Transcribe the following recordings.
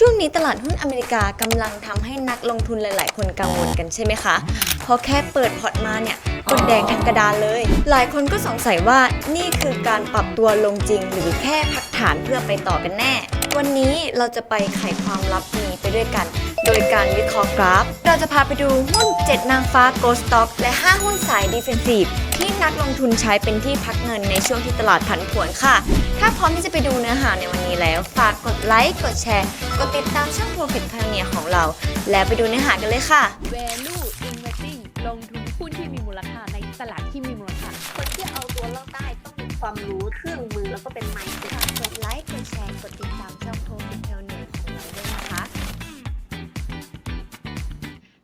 ช่วงนี้ตลาดหุ้นอเมริกากำลังทำให้นักลงทุนหลาย ๆ คนกังวลกันใช่ไหมคะ เพราะแค่เปิดพอร์ตมาเนี่ยกดแดงทั้งกระดานเลย หลายคนก็สงสัยว่านี่คือการปรับตัวลงจริง หรือแค่พักฐานเพื่อไปต่อกันแน่ วันนี้เราจะไปไขความลับนี้ไปด้วยกัน โดยการวิเคราะห์กราฟ เราจะพาไปดูหุ้น 7 นางฟ้า g o Stock และ 5 หุ้นสาย Defensive ที่นักลงทุนใช้เป็นที่พักเงินในช่วงที่ตลาดผันผวนค่ะ ถ้าพร้อมที่จะไปดูเนื้อหาในวันนี้แล้ว ฝากกดไลค์ กดแชร์ กดติดตามช่อง Profit Pioneer ของเรา แล้วไปดูเนื้อหากันเลยค่ะ value investing ลงทุนหุ้นที่มีมูลค่าในตลาดที่มีมูลค่าคนที่เอาตัวรอดได้ต้องมีความรู้เครื่องมือแล้วก็เป็นไมซ์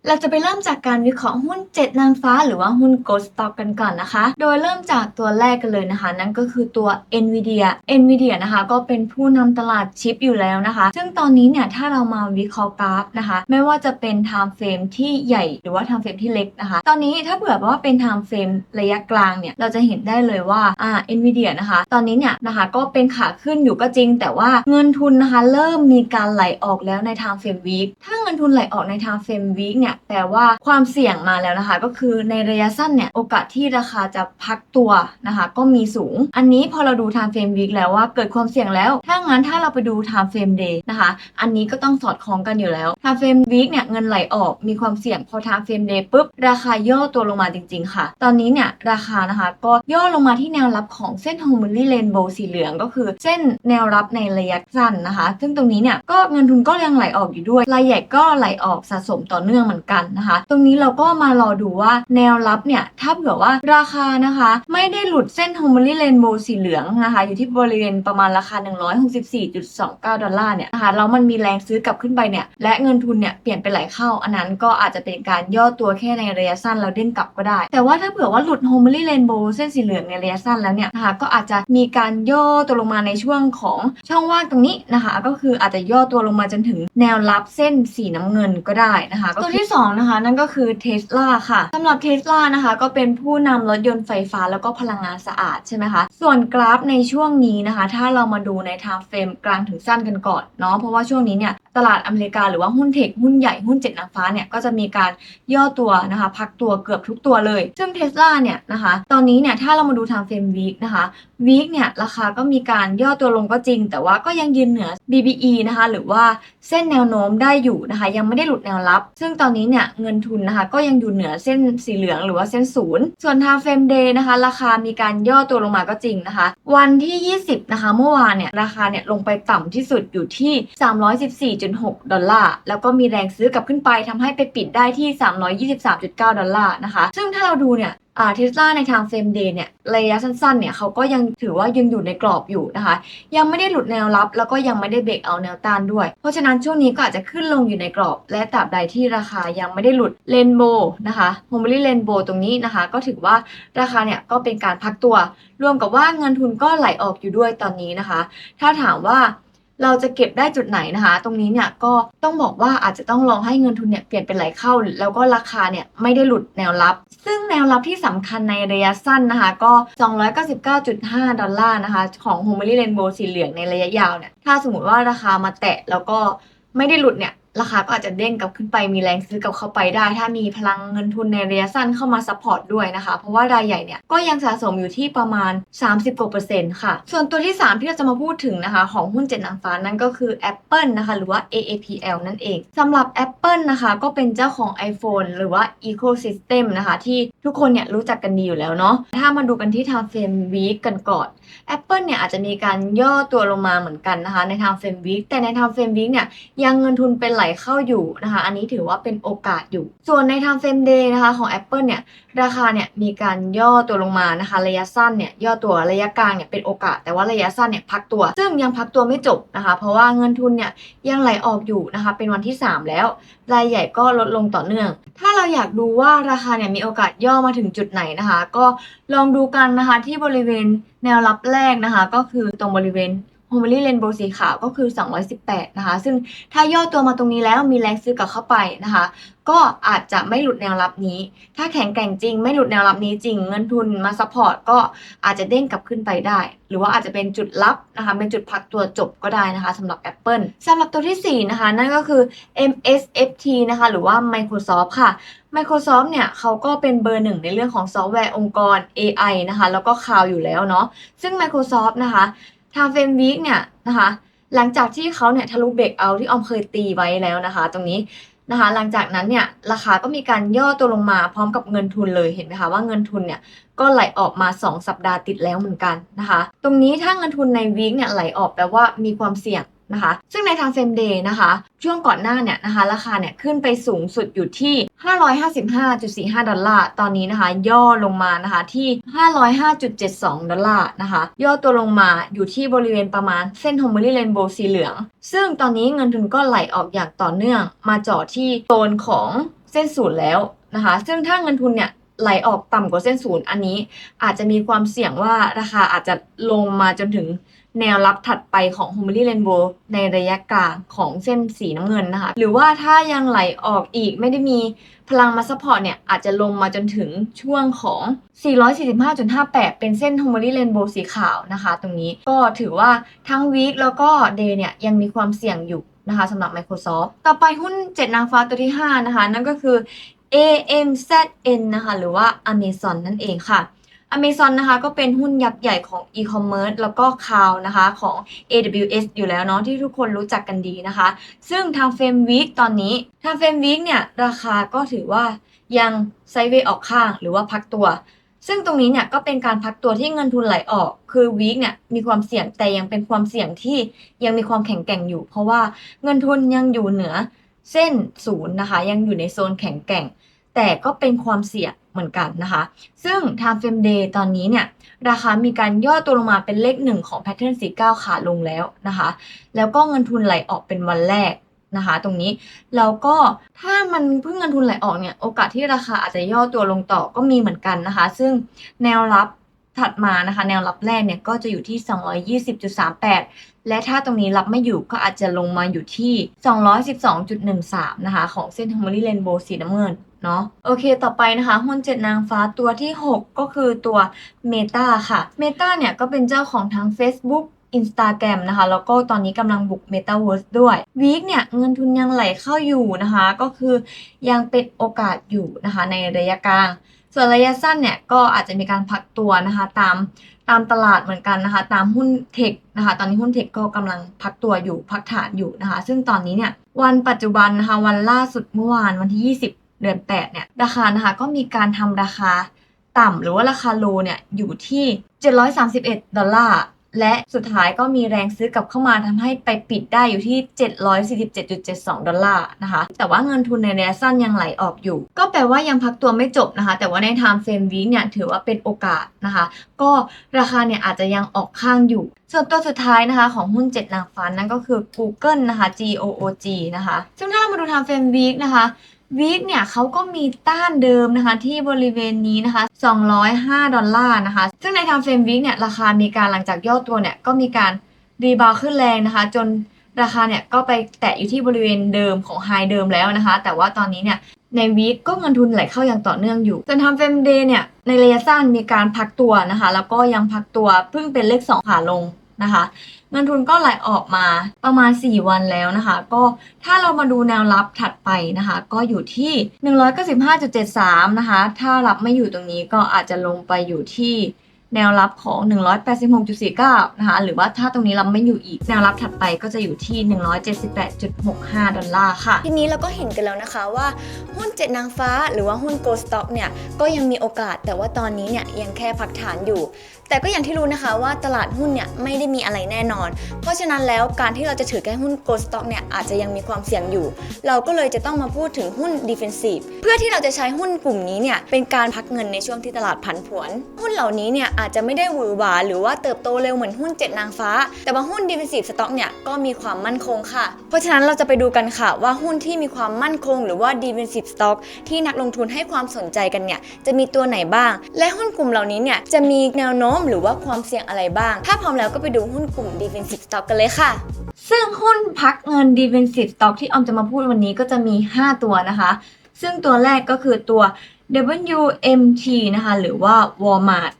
เราจะไปเริ่มจากการวิเคราะห์หุ้น 7 นางฟ้า หรือว่าหุ้น Ghost Stock กันก่อนนะคะ โดยเริ่มจากตัวแรกกันเลยนะคะ นั่นก็คือตัว Nvidia Nvidia นะคะ ก็เป็นผู้นำตลาดชิปอยู่แล้วนะคะ ซึ่งตอนนี้เนี่ย ถ้าเรามาวิเคราะห์กราฟนะคะ ไม่ว่าจะเป็น time frame ที่ใหญ่หรือว่า time frame ที่เล็กนะคะ ตอนนี้ถ้าเผื่อว่าเป็น time frame ระยะกลางเนี่ย เราจะเห็นได้เลยว่าอ่า Nvidia นะคะ ตอนนี้เนี่ยนะคะก็เป็นขาขึ้นอยู่ก็จริง แต่ว่าเงินทุนนะคะ เริ่มมีการไหลออกแล้วใน time frame week ถ้าเงินทุนไหลออกใน time frame week เนี่ยแปลว่าความเสี่ยงมาแล้วนะคะ ก็คือในระยะสั้นเนี่ยโอกาสที่ราคาจะพักตัวนะคะ ก็มีสูง อันนี้พอเราดู time frame week แล้วว่าเกิดความเสี่ยงแล้ว ถ้างั้นถ้าเราไปดู time frame day นะคะ อันนี้ก็ต้องสอดคล้องกันอยู่แล้ว time frame week เนี่ยเงินไหลออกมีความเสี่ยงพอ time frame day ปุ๊บราคาย่อตัวลงมาจริง ๆ ค่ะ ตอนนี้เนี่ยราคานะคะก็ย่อลงมาที่แนวรับของเส้น h o m e l y Rainbow สีเหลืองก็คือ เส้นแนวรับในระยะสั้นนะคะ ซึ่งตรงนี้เนี่ยก็เงินทุนก็ยังไหลออกอยู่ด้วยรายใหญ่ก็ไหลออกสะสมต่อเนื่องเหมือนกันนะคะ ตรงนี้เราก็มารอดูว่าแนวรับเนี่ยถ้าเผื่อว่าราคานะคะ ไม่ได้หลุดเส้น h o m e l y Rainbow สีเหลืองนะคะ อยู่ที่บริเวณประมาณราคา 164.29 ดอลลาร์เนี่ยนะคะแล้วมันมีแรงซื้อกลับขึ้นไปเนี่ยและเงินทุนเนี่ยเปลี่ยนไปไหลเข้า อันนั้นก็อาจจะเป็นการย่อตัวแค่ในระยะสั้นแล้วเด้งกลับก็ได้ แต่ว่าถ้าเผื่อว่าหลุด h o m e l y Rainbow เส้นสีเหลืองในระยะสั้นแล้วเนี่ยนะคะก็อาจจะมีการย่อตัวลงมาในช่วงของช่องว่างตรงนี้นะคะ ก็คืออาจจะย่อตัวลงมาจนถึงแนวรับเส้นสีน้ำเงินก็ได้นะคะตัวที่สองนะคะ นั่นก็คือเทสลาค่ะสำหรับเทสลานะคะ ก็เป็นผู้นำรถยนต์ไฟฟ้าแล้วก็พลังงานสะอาดใช่ไหมคะ ส่วนกราฟในช่วงนี้นะคะ ถ้าเรามาดูในไทม์เฟรมกลางถึงสั้นกันก่อนเนาะเพราะว่าช่วงนี้เนี่ย ตลาดอเมริกาหรือว่าหุ้นเทคหุ้นใหญ่หุ้นเจ็ดนางฟ้าเนี่ยก็จะมีการย่อตัวนะคะ พักตัวเกือบทุกตัวเลย ซึ่ง Tesla เนี่ยนะคะ ตอนนี้เนี่ยถ้าเรามาดู time frame week นะคะ week เนี่ยราคาก็มีการย่อตัวลงก็จริง แต่ว่าก็ยังยืนเหนือ BBE นะคะ หรือว่าเส้นแนวโน้มได้อยู่นะคะ ยังไม่ได้หลุดแนวรับ ซึ่งตอนนี้เนี่ยเงินทุนนะคะ ก็ยังอยู่เหนือเส้นสีเหลืองหรือว่าเส้นศูนย์ส่วน time frame day นะคะ ราคามีการย่อตัวลงมาก็จริงนะคะ วันที่ 20 นะคะ เมื่อวานเนี่ยราคาเนี่ยลงไปต่ำที่สุดอยู่ที่4.6 ดอลลาร์ แล้วก็มีแรงซื้อกลับขึ้นไปทำให้ไปปิดได้ที่ 323.9 ดอลลาร์นะคะ ซึ่งถ้าเราดูเนี่ยอ่าเทสลาในทางเฟรมเดย์เนี่ยระยะสั้นๆเนี่ยเขาก็ยังถือว่ายังอยู่ในกรอบอยู่นะคะ ยังไม่ได้หลุดแนวรับ แล้วก็ยังไม่ได้เบรกเอาแนวต้านด้วย เพราะฉะนั้นช่วงนี้ก็อาจจะขึ้นลงอยู่ในกรอบ และตราบใดที่ราคายังไม่ได้หลุดเลนโบนะคะโฮมลี่เลนโบตรงนี้นะคะ ก็ถือว่าราคาเนี่ยก็เป็นการพักตัว รวมกับว่าเงินทุนก็ไหลออกอยู่ด้วยตอนนี้นะคะ ถ้าถามว่า เราจะเก็บได้จุดไหนนะคะ ตรงนี้เนี่ยก็ต้องบอกว่าอาจจะต้องลองให้เงินทุนเนี่ยเปลี่ยนเป็นไหลเข้า แล้วก็ราคาเนี่ยไม่ได้หลุดแนวรับ ซึ่งแนวรับที่สำคัญในระยะสั้นนะคะ ก็ 299.5 ดอลลาร์นะคะ ของ h o m e l y Rainbow สีเหลืองในระยะยาวเนี่ยถ้าสมมติว่าราคามาแตะแล้วก็ไม่ได้หลุดเนี่ย ราคาก็อาจจะเด้งกลับขึ้นไปมีแรงซื้อกลับเข้าไปได้ ถ้ามีพลังเงินทุนในระยะสั้นเข้ามาซัพพอร์ตด้วยนะคะ เพราะว่ารายใหญ่เนี่ยก็ยังสะสมอยู่ที่ประมาณ 30กว่าเปอร์เซ็นต์ค่ะ ส่วนตัวที่ 3 ที่เราจะมาพูดถึงนะคะของหุ้นเจ็ดนางฟ้านั่นก็คือ Apple นะคะหรือว่า AAPL นั่นเองสำหรับ Apple นะคะก็เป็นเจ้าของ iPhone หรือว่า Ecosystem นะคะที่ทุกคนเนี่ยรู้จักกันดีอยู่แล้วเนาะถ้ามาดูกันที่ Time Frame Week กันก่อน Apple เนี่ยอาจจะมีการย่อตัวลงมาเหมือนกันนะคะใน Time Frame Week แต่ใน Time Frame Week เนี่ยยังเงินทุนเป็นไหลเข้าอยู่นะคะ อันนี้ถือว่าเป็นโอกาสอยู่ ส่วนใน Time Frame Day นะคะของ Apple เนี่ยราคาเนี่ยมีการย่อตัวลงมานะคะ ระยะสั้นเนี่ยย่อตัวระยะกลางเนี่ยเป็นโอกาส แต่ว่าระยะสั้นเนี่ยพักตัว ซึ่งยังพักตัวไม่จบนะคะ เพราะว่าเงินทุนเนี่ยยังไหลออกอยู่นะคะ เป็นวันที่ 3 แล้วรายใหญ่ก็ลดลงต่อเนื่อง ถ้าเราอยากดูว่าราคาเนี่ยมีโอกาสย่อมาถึงจุดไหนนะคะ ก็ลองดูกันนะคะที่บริเวณแนวรับแรกนะคะ ก็คือตรงบริเวณ โฮม e ลี่เรนโบสีขาวก็คือ 218 นะคะ ซึ่งถ้าย่อตัวมาตรงนี้แล้วมีแรงซื้อกลับเข้าไปนะคะ ก็อาจจะไม่หลุดแนวรับนี้ ถ้าแข็งแกร่งจริง ไม่หลุดแนวรับนี้จริง เงินทุนมาซัพพอร์ตก็อาจจะเด้งกลับขึ้นไปได้ หรือว่าอาจจะเป็นจุดรับนะคะ เป็นจุดพักตัวจบก็ได้นะคะสำหรับ Apple สำหรับตัวทีสี่ 4 นะคะ นั่นก็คือ MSFT นะคะ หรือว่า Microsoft ค่ะ Microsoft เนี่ยเขาก็เป็นเบอร์หนึ่งในเรื่องของซอฟต์แวร์องค์กร AI นะคะ แล้วก็คลาวอยู่แล้วเนาะซึ่ง Microsoft นะคะ ทางเฟมวิกเนี่ยนะคะหลังจากที่เขาเนี่ยทะลุเบรกเอาที่ออมเคยตีไว้แล้วนะคะ ตรงนี้นะคะ หลังจากนั้นเนี่ยราคาก็มีการย่อตัวลงมาพร้อมกับเงินทุนเลยเห็นไหมคะว่าเงินทุนเนี่ยก็ไหลออกมา 2 สัปดาห์ติดแล้วเหมือนกันนะคะ ตรงนี้ถ้าเงินทุนในวีคเนี่ยไหลออกแปลว่ามีความเสี่ยง นะคะ ซึ่งในทางเซมเดย์นะคะ ช่วงก่อนหน้าเนี่ยนะคะ ราคาเนี่ยขึ้นไปสูงสุดอยู่ที่ 555.45 ดอลลาร์ ตอนนี้นะคะ ย่อลงมานะคะที่ 505.72 ดอลลาร์นะคะ ย่อตัวลงมาอยู่ที่บริเวณประมาณเส้นโฮม e ลี่เรนโบว์สีเหลือง ซึ่งตอนนี้เงินทุนก็ไหลออกอย่างต่อเนื่อง มาเจาะที่โซนของเส้นศูนย์แล้วนะคะ ซึ่งถ้าเงินทุนเนี่ยไหลออกต่ำกว่าเส้นศูนย์อันนี้อาจจะมีความเสี่ยงว่าราคาอาจจะลงมาจนถึง แนวรับถัดไปของ h o m e l y Rainbow ในระยะกลางของเส้นสีน้ำเงินนะคะ หรือว่าถ้ายังไหลออกอีกไม่ได้มีพลังมาซัพพอร์ตเนี่ย อาจจะลงมาจนถึงช่วงของ 445.58 เป็นเส้น h o m e l y Rainbow สีขาวนะคะ ตรงนี้ก็ถือว่าทั้งวีคแล้วก็เดย์เนี่ยยังมีความเสี่ยงอยู่นะคะสำหรับ Microsoft ต่อไปหุ้น 7 นางฟ้าตัวที่ 5 นะคะ นั่นก็คือ AMZN นะคะ หรือว่า Amazon นั่นเองค่ะ Amazon นะคะก็เป็นหุ้นยักษ์ใหญ่ของ e-commerce แล้วก็ค o าวนะคะของ AWS อยู่แล้วเนาะที่ทุกคนรู้จักกันดีนะคะ ซึ่งทางเฟรมวีคตอนนี้ทางเฟรมวีคเนี่ยราคาก็ถือว่ายังไซด์เวย์ออกข้างหรือว่าพักตัว ซึ่งตรงนี้เนี่ยก็เป็นการพักตัวที่เงินทุนไหลออก คือวีคเนี่ยมีความเสี่ยงแต่ยังเป็นความเสี่ยงที่ยังมีความแข็งแกร่งอยู่ เพราะว่าเงินทุนยังอยู่เหนือเส้นศูนย์นะคะ ยังอยู่ในโซนแข็งแกร่ง แต่ก็เป็นความเสี่ยงเหมือนกันนะคะ ซึ่ง Time Frame Day ตอนนี้เนี่ย ราคามีการย่อตัวลงมาเป็นเลขหนึ่งของแพทเทิร์น49 ขาลงแล้วนะคะ แล้วก็เงินทุนไหลออกเป็นวันแรกนะคะตรงนี้แล้วก็ถ้ามันเพิ่งเงินทุนไหลออกเนี่ยโอกาสที่ราคาอาจจะย่อตัวลงต่อก็มีเหมือนกันนะคะ ซึ่งแนวรับถัดมานะคะ แนวรับแรกเนี่ยก็จะอยู่ที่ 220.38 และถ้าตรงนี้รับไม่อยู่ก็อาจจะลงมาอยู่ที่ 212.13 นะคะ ของเส้น h a r m o n y Rainbow สีน้ำเงิน เนาะโอเคต่อไปนะคะหุ้นเจ็ดนางฟ้าตัวที่ 6 ก็คือตัว Meta ค่ะ Meta เนี่ยก็เป็นเจ้าของทั้ง Facebook Instagram นะคะ แล้วก็ตอนนี้กำลังบุก Metaverse ด้วยวีคเนี่ยเงินทุนยังไหลเข้าอยู่นะคะ ก็คือยังเป็นโอกาสอยู่นะคะในระยะกลาง ส่วนระยะสั้นเนี่ยก็อาจจะมีการพักตัวนะคะตามตามตลาดเหมือนกันนะคะ ตามหุ้นเทคนะคะ ตอนนี้หุ้นเทคก็กำลังพักตัวอยู่พักฐานอยู่นะคะ ซึ่งตอนนี้เนี่ยวันปัจจุบันนะคะวันล่าสุดเมื่อวานวันที่ 20 เดือน 8 เนี่ย ราคานะคะก็มีการทำราคาต่ำหรือว่าราคาโลเนี่ยอยู่ที่ 731 ดอลลาร์ และสุดท้ายก็มีแรงซื้อกลับเข้ามาทำให้ไปปิดได้อยู่ที่ 747.72 ดอลลาร์นะคะ แต่ว่าเงินทุนในระยะสั้นยังไหลออกอยู่ ก็แปลว่ายังพักตัวไม่จบนะคะ แต่ว่าใน time frame วีเนี่ยถือว่าเป็นโอกาสนะคะ ก็ราคาเนี่ยอาจจะยังออกข้างอยู่ ส่วนตัวสุดท้ายนะคะของหุ้น7นางฟ้านั่นก็คือ Google นะคะ G O O G นะคะ ซึ่งถ้าเรามาดู time frame week นะคะ วีคเนี่ยเขาก็มีต้านเดิมนะคะที่บริเวณนี้นะคะ 205 ดอลลาร์นะคะ ซึ่งใน time frame week เนี่ยราคามีการหลังจากย่อตัวเนี่ยก็มีการรีบาวขึ้นแรงนะคะ จนราคาเนี่ยก็ไปแตะอยู่ที่บริเวณเดิมของไฮเดิมแล้วนะคะ แต่ว่าตอนนี้เนี่ยในวีคก็เงินทุนไหลเข้าอย่างต่อเนื่องอยู่ส่วนทำเฟมเดย์เนี่ยในระยะสั้นมีการพักตัวนะคะ แล้วก็ยังพักตัวเพิ่งเป็นเลข 2 ขาลงนะคะ เงินทุนก็ไหลออกมาประมาณ 4 วันแล้วนะคะ ก็ถ้าเรามาดูแนวรับถัดไปนะคะ ก็อยู่ที่ 195.73 นะคะ ถ้ารับไม่อยู่ตรงนี้ก็อาจจะลงไปอยู่ที่ แนวรับของ 186.49 นะคะ หรือว่าถ้าตรงนี้รับไม่อยู่อีก แนวรับถัดไปก็จะอยู่ที่ 178.65 ดอลลาร์ค่ะ ทีนี้เราก็เห็นกันแล้วนะคะว่าหุ้นเจ็ดนางฟ้าหรือว่าหุ้น Go Stock เนี่ย ก็ยังมีโอกาสแต่ว่าตอนนี้เนี่ยยังแค่พักฐานอยู่ แต่ก็อย่างที่รู้นะคะว่าตลาดหุ้นเนี่ยไม่ได้มีอะไรแน่นอน เพราะฉะนั้นแล้วการที่เราจะถือแค่หุ้น Go Stock เนี่ยอาจจะยังมีความเสี่ยงอยู่ เราก็เลยจะต้องมาพูดถึงหุ้น Defensive เพื่อที่เราจะใช้หุ้นกลุ่มนี้เนี่ยเป็นการพักเงินในช่วงที่ตลาดผันผวน หุ้นเหล่านี้เนี่ยอาจจะไม่ได้หวือหวาหรือว่าเติบโตเร็วเหมือนหุ้น 7 นางฟ้า แต่ว่าหุ้น defensive stock เนี่ยก็มีความมั่นคงค่ะ เพราะฉะนั้นเราจะไปดูกันค่ะว่าหุ้นที่มีความมั่นคง หรือว่า defensive stock ที่นักลงทุนให้ความสนใจกันเนี่ยจะมีตัวไหนบ้าง และหุ้นกลุ่มเหล่านี้เนี่ยจะมีแนวโน้มหรือว่าความเสี่ยงอะไรบ้าง ถ้าพร้อมแล้วก็ไปดูหุ้นกลุ่ม defensive stock กันเลยค่ะ ซึ่งหุ้นพักเงิน defensive stock ที่ออมจะมาพูดวันนี้ก็จะมี 5 ตัวนะคะ ซึ่งตัวแรกก็คือตัว WMT นะคะหรือว่า Walmart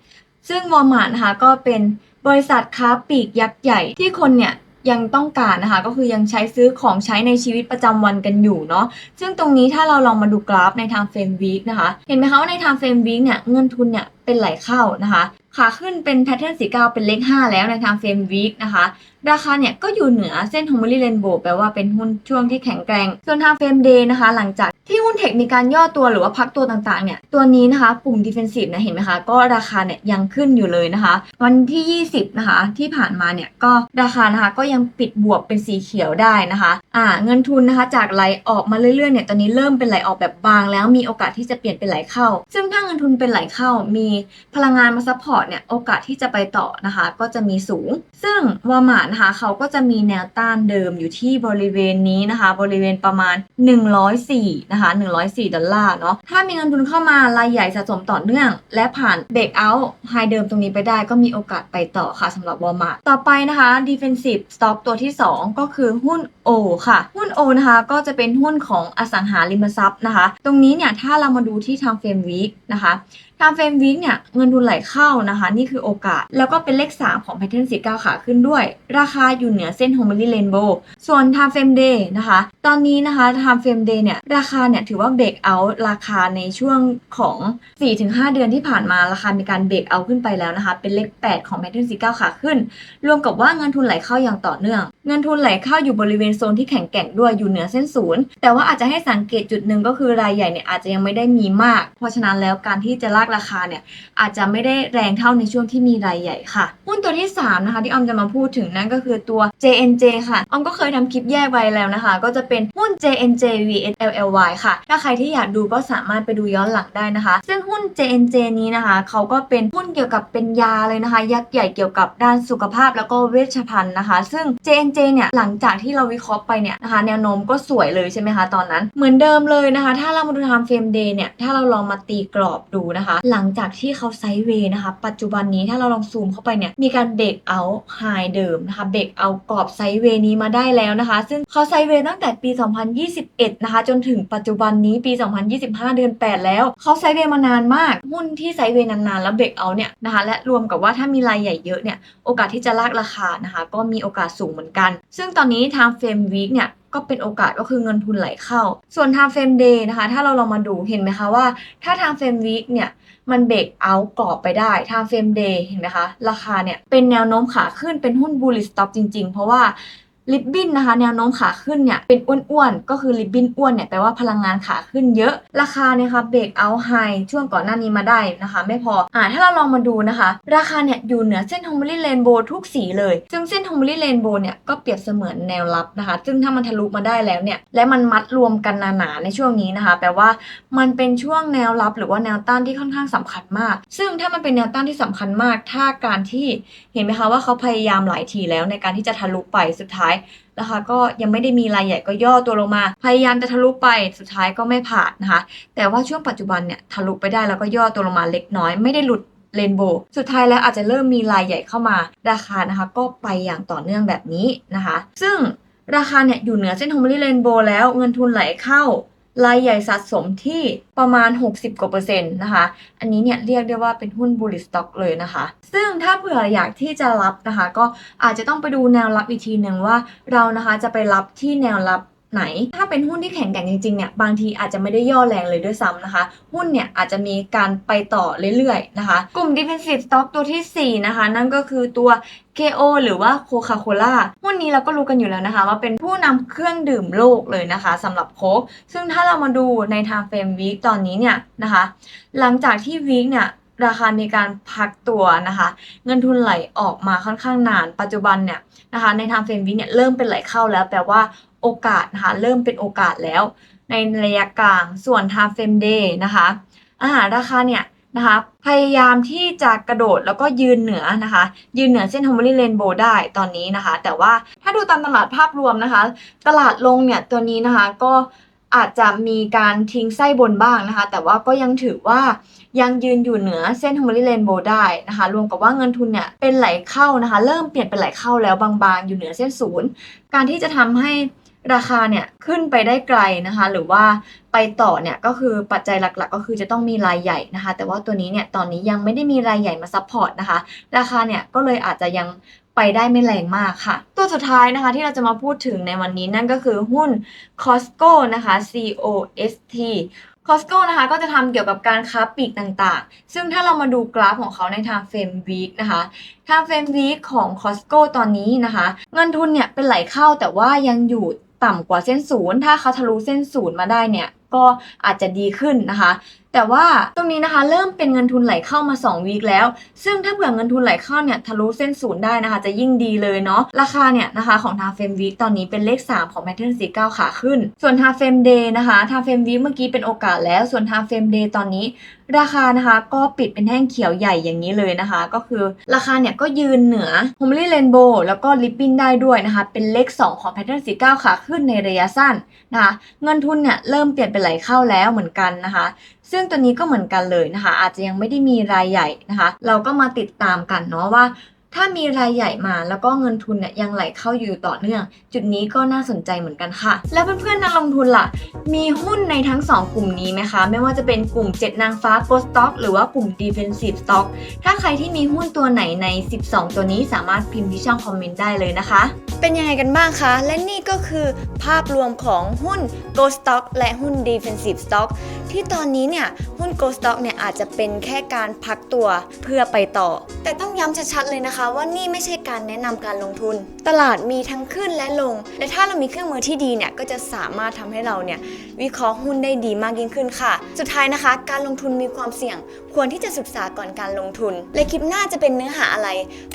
ซึ่งวอลมาร์ทนะคะก็เป็นบริษัทค้าปลีกยักษ์ใหญ่ที่คนเนี่ยยังต้องการนะคะ ก็คือยังใช้ซื้อของใช้ในชีวิตประจำวันกันอยู่เนาะซึ่งตรงนี้ถ้าเราลองมาดูกราฟในทางเฟรมวีคนะคะ เห็นไหมคะว่าในทางเฟรมวีคเนี่ยเงินทุนเนี่ยเป็นไหลเข้านะคะ ขาขึ้นเป็นแพทเทิร์นสีเก้าเป็นเลข5แล้วในทางเฟรมวีคนะคะ ราคาเนี่ยก็อยู่เหนือเส้น h o m o r y Rainbow แปลว่าเป็นหุ้นช่วงที่แข็งแกร่ง ส่วนทางเฟรมเดย์นะคะ หลังจากที่หุ้นเทคมีการย่อตัวหรือว่าพักตัวต่างๆเนี่ยตัวนี้นะคะกลุ่ม defensive นะเห็นไหมคะ ก็ราคาเนี่ยยังขึ้นอยู่เลยนะคะ วันที่ 20 นะคะ ที่ผ่านมาเนี่ยก็ราคานะคะก็ยังปิดบวกเป็นสีเขียวได้นะคะอ่าเงินทุนนะคะจากไหลออกมาเรื่อยๆเนี่ยตอนนี้เริ่มเป็นไหลออกแบบบาง แล้วมีโอกาสที่จะเปลี่ยนเป็นไหลเข้า ซึ่งถ้าเงินทุนเป็นไหลเข้ามีพลังงานมาซัพพอร์ตเนี่ยโอกาสที่จะไปต่อนะคะ ก็จะมีสูง ซึ่งวอร์มาร์นะคะเขาก็จะมีแนวต้านเดิมอยู่ที่บริเวณนี้นะคะ บริเวณประมาณ 104นะคะ104 ดอลลาร์เนาะถ้ามีเงินทุนเข้ามารายใหญ่สะสมต่อเนื่อง และผ่านเบรกเอาท์ไฮเดิมตรงนี้ไปได้ก็มีโอกาสไปต่อค่ะสำหรับวอร์มาร์ต่อไปนะคะ defensive stock ตัวที่ 2 ก็คือหุ้น O ค่ะ หุ้น O นะคะก็จะเป็นหุ้นของอสังหาริมทรัพย์นะคะ ตรงนี้เนี่ยถ้าเรามาดูที่ทางเฟรมวีคนะคะทางเฟรมวิกเนี่ยเงินทุนไหลเข้านะคะ นี่คือโอกาส แล้วก็เป็นเลข 3 ของแพทเทิร์นสีก้าขาขึ้นด้วยราราคาอยู่เหนือเส้น h o m o r y Rainbow ส่วนทางเฟรมเดย์นะคะ ตอนนี้นะคะทางเฟรมเดย์เนี่ย ราคาเนี่ย ถือว่าเบรกเอาท์ราคาในช่วงของ 4-5 เดือนที่ผ่านมาราคามีการเบรกเอาท์ขึ้นไปแล้วนะคะ เป็นเลข 8 ของแพทเทิร์นสีก้าขาขึ้น รวมกับว่าเงินทุนไหลเข้าอย่างต่อเนื่อง เงินทุนไหลเข้าอยู่บริเวณโซนที่แข็งแกร่งด้วยอยู่เหนือเส้นศูนย์แต่ว่าอาจจะให้สังเกตจุดหนึ่งก็คือรายใหญ่เนี่ยอาจจะยังไม่ได้มีมาก เพราะฉะนั้นแล้วการที่จะลากราคาเนี่ยอาจจะไม่ได้แรงเท่าในช่วงที่มีรายใหญ่ค่ะหุ้นตัวที่3นะคะที่ออมจะมาพูดถึงนั่นก็คือตัว JNJ ค่ะออมก็เคยทำคลิปแยกไว้แล้วนะคะ ก็จะเป็นหุ้น JNJ vs LLY ค่ะ ถ้าใครที่อยากดูก็สามารถไปดูย้อนหลังได้นะคะ ซึ่งหุ้น JNJ นี้นะคะเขาก็เป็นหุ้นเกี่ยวกับเป็นยาเลยนะคะ ยักษ์ใหญ่เกี่ยวกับด้านสุขภาพแล้วก็เวชภัณฑ์นะคะ ซึ่ง JNJ เนี่ยหลังจากที่เราวิเคราะห์ไปเนี่ยนะคะ แนวโน้มก็สวยเลยใช่ไหมคะตอนนั้น เหมือนเดิมเลยนะคะ ถ้าเรามาดูทำเฟรมเดย์เนี่ยถ้าเราลองมาตีกรอบดูนะคะ หลังจากที่เขาไซด์เวย์นะคะ ปัจจุบันนี้ถ้าเราลองซูมเข้าไปเนี่ยมีการเบรกเอาไฮเดิมนะคะเบรกเอากรอบไซด์เวนี้มาได้แล้วนะคะ ซึ่งเขาไซด์เวตั้งแต่ปี 2021 นะคะ จนถึงปัจจุบันนี้ปี 2025 เดือน 8 แล้วเขาไซด์เวมานานมาก หุ้นที่ไซด์เวนานๆ แล้วเบรกเอาเนี่ยนะคะ และรวมกับว่าถ้ามีรายใหญ่เยอะเนี่ย โอกาสที่จะลากราคานะคะ ก็มีโอกาสสูงเหมือนกัน ซึ่งตอนนี้ทางเฟรมวีคเนี่ย ก็เป็นโอกาสก็คือเงินทุนไหลเข้า ส่วนทางเฟรมเดย์นะคะ ถ้าเราลองมาดูเห็นไหมคะว่า ถ้าทางเฟรมวีคเนี่ยมันเบรกเอากรอบไปได้ทางเฟรมเดย์เห็นไหมคะ ราคาเนี่ยเป็นแนวโน้มขาขึ้นเป็นหุ้นบูลลิสต็อปจริง ๆ เพราะว่า ลิบบินนะคะแนวโน้มขาขึ้นเนี่ยเป็นอ้วนๆ ก็คือลิบบินอ้วนเนี่ยแปลว่าพลังงานขาขึ้นเยอะ ราคาเนี่ยค่ะเบรกเอาไฮช่วงก่อนหน้านี้มาได้นะคะ ไม่พออ่าถ้าเราลองมาดูนะคะ ราคาเนี่ยอยู่เหนือเส้น h o m o r y Rainbow ทุกสีเลย ซึ่งเส้น h o m o r y Rainbow เนี่ยก็เปรียบเสมือนแนวรับนะคะ ซึ่งถ้ามันทะลุมาได้แล้วเนี่ยและมันมัดรวมกันหนาๆในช่วงนี้นะคะ แปลว่ามันเป็นช่วงแนวรับหรือว่าแนวต้านที่ค่อนข้างสำคัญมาก ซึ่งถ้ามันเป็นแนวต้านที่สำคัญมาก ถ้าการที่เห็นไหมคะว่าเขาพยายามหลายทีแล้วในการที่จะทะลุไปสุดท้ายนะคะ ก็ยังไม่ได้มีรายใหญ่ก็ย่อตัวลงมา พยายามจะทะลุไปสุดท้ายก็ไม่ผ่านนะคะ แต่ว่าช่วงปัจจุบันเนี่ยทะลุไปได้แล้วก็ย่อตัวลงมาเล็กน้อย ไม่ได้หลุดเรนโบว์สุดท้ายแล้วอาจจะเริ่มมีรายใหญ่เข้ามาราคานะคะก็ไปอย่างต่อเนื่องแบบนี้นะคะ ซึ่งราคาเนี่ยอยู่เหนือเส้น h o m o r y Rainbow แล้วเงินทุนไหลเข้า รายใหญ่สะสมที่ประมาณ 60 กว่าเปอร์เซ็นต์นะคะ อันนี้เนี่ยเรียกได้ว่าเป็นหุ้นบูลลิสต็อกเลยนะคะ ซึ่งถ้าเผื่ออยากที่จะรับนะคะ ก็อาจจะต้องไปดูแนวรับอีกทีหนึ่งว่าเรานะคะจะไปรับที่แนวรับ ไหน ถ้าเป็นหุ้นที่แข็งแกร่งจริงๆเนี่ยบางทีอาจจะไม่ได้ย่อแรงเลยด้วยซ้ำนะคะ หุ้นเนี่ยอาจจะมีการไปต่อเรื่อยๆนะคะ กลุ่ม defensive stock ตัวทีสี่4 นะคะ นั่นก็คือตัว KO หรือว่า Coca-Cola หุ้นนี้เราก็รู้กันอยู่แล้วนะคะ ว่าเป็นผู้นำเครื่องดื่มโลกเลยนะคะสำหรับโค้กซึ่งถ้าเรามาดูในทางเฟรมวีคตอนนี้เนี่ยนะคะ หลังจากที่วีคเนี่ย ราคามีการพักตัวนะคะ เงินทุนไหลออกมาค่อนข้างนาน ปัจจุบันเนี่ยนะคะ ในทางเฟรมวีเนี่ยเริ่มเป็นไหลเข้าแล้ว แปลว่าโอกาสนะคะเริ่มเป็นโอกาสแล้ว ในระยะกลางส่วนทางเฟรมเดย์นะคะอ่ารราคาเนี่ยนะคะพยายามที่จะกระโดดแล้วก็ยืนเหนือนะคะ ยืนเหนือเส้น h o m e r y Rainbow ได้ตอนนี้นะคะ แต่ว่าถ้าดูตามตลาดภาพรวมนะคะ ตลาดลงเนี่ยตัวนี้นะคะก็อาจจะมีการทิ้งไส้บนบ้างนะคะ แต่ว่าก็ยังถือว่า ยังยืนอยู่เหนือเส้น h o m e r y Rainbow ได้นะคะรวมกับว่าเงินทุนเนี่ยเป็นไหลเข้านะคะ เริ่มเปลี่ยนเป็นไหลเข้าแล้วบางๆ อยู่เหนือเส้นศูนย์การที่จะทำให้ราคาเนี่ยขึ้นไปได้ไกลนะคะ หรือว่าไปต่อเนี่ยก็คือปัจจัยหลักๆ ก็คือจะต้องมีรายใหญ่นะคะ แต่ว่าตัวนี้เนี่ยตอนนี้ยังไม่ได้มีรายใหญ่มาซัพพอร์ตนะคะ ราคาเนี่ยก็เลยอาจจะยังไปได้ไม่แรงมากค่ะ ตัวสุดท้ายนะคะที่เราจะมาพูดถึงในวันนี้นั่นก็คือหุ้น Costco นะคะ COST Costco นะคะก็จะทำเกี่ยวกับการค้าปลีกต่างๆ ซึ่งถ้าเรามาดูกราฟของเขาในทางเฟมวีคนะคะทางเฟมวีคของ Costco ตอนนี้นะคะ เงินทุนเนี่ยเป็นไหลเข้าแต่ว่ายังอยู่ต่ำกว่าเส้นศูนย์ถ้าเขาทะลุเส้นศูนย์มาได้เนี่ยก็อาจจะดีขึ้นนะคะ แต่ว่าตรงนี้นะคะเริ่มเป็นเงินทุนไหลเข้ามา 2 วีคแล้ว ซึ่งถ้าเผื่อเงินทุนไหลเข้าเนี่ยทะลุเส้นศูนย์ได้นะคะ จะยิ่งดีเลยเนาะราคาเนี่ยนะคะของทาเฟมวีคตอนนี้เป็นเลข 3 ของแพทเทิร์นสี9ขาขึ้น ส่วนทาเฟมเดย์นะคะทาเฟมวีคเมื่อกี้เป็นโอกาสแล้วส่วนทาเฟมเดย์ตอนนี้ ราคานะคะก็ปิดเป็นแท่งเขียวใหญ่อย่างนี้เลยนะคะ ก็คือราคาเนี่ยก็ยืนเหนือ h o m e l y Rainbow แล้วก็ลิปปิ้นได้ด้วยนะคะ เป็นเลข 2 ของแพทเทิร์นสี9ขาขึ้นในระยะสั้นนะคะเงินทุนเนี่ยเริ่มเปลี่ยนเป็นไหลเข้าแล้วเหมือนกันนะคะ ซึ่งตัวนี้ก็เหมือนกันเลยนะคะ อาจจะยังไม่ได้มีรายใหญ่นะคะ เราก็มาติดตามกันเนาะว่า ถ้ามีรายใหญ่มาแล้วก็เงินทุนเนี่ยยังไหลเข้าอยู่ต่อเนื่อง จุดนี้ก็น่าสนใจเหมือนกันค่ะ แล้วเพื่อนๆนักลงทุนล่ะ มีหุ้นในทั้ง 2 กลุ่มนี้ไหมคะ ไม่ว่าจะเป็นกลุ่ม 7 นางฟ้า Gold Stock หรือว่ากลุ่ม Defensive Stock ถ้าใครที่มีหุ้นตัวไหนใน 12 ตัวนี้สามารถพิมพ์ที่ช่องคอมเมนต์ได้เลยนะคะ เป็นยังไงกันบ้างคะ และนี่ก็คือภาพรวมของหุ้น Gold Stock และหุ้น Defensive Stock ที่ตอนนี้เนี่ยหุ้น Gold Stock เนี่ยอาจจะเป็นแค่การพักตัวเพื่อไปต่อ แต่ต้องย้ำชัดๆเลยนะคะ ว่านี่ไม่ใช่การแนะนำการลงทุน ตลาดมีทั้งขึ้นและลง และถ้าเรามีเครื่องมือที่ดีเนี่ยก็จะสามารถทำให้เราเนี่ยวิเคราะห์หุ้นได้ดีมากยิ่งขึ้นค่ะ สุดท้ายนะคะ การลงทุนมีความเสี่ยง ควรที่จะศึกษาก่อนการลงทุน และคลิปหน้าจะเป็นเนื้อหาอะไร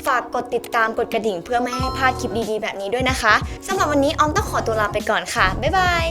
ฝากกดติดตามกดกระดิ่ง เพื่อไม่ให้พลาดคลิปดีๆ แบบนี้ด้วยนะคะสำหรับวันนี้ออมต้องขอตัวลาไปก่อนค่ะบ๊ายบาย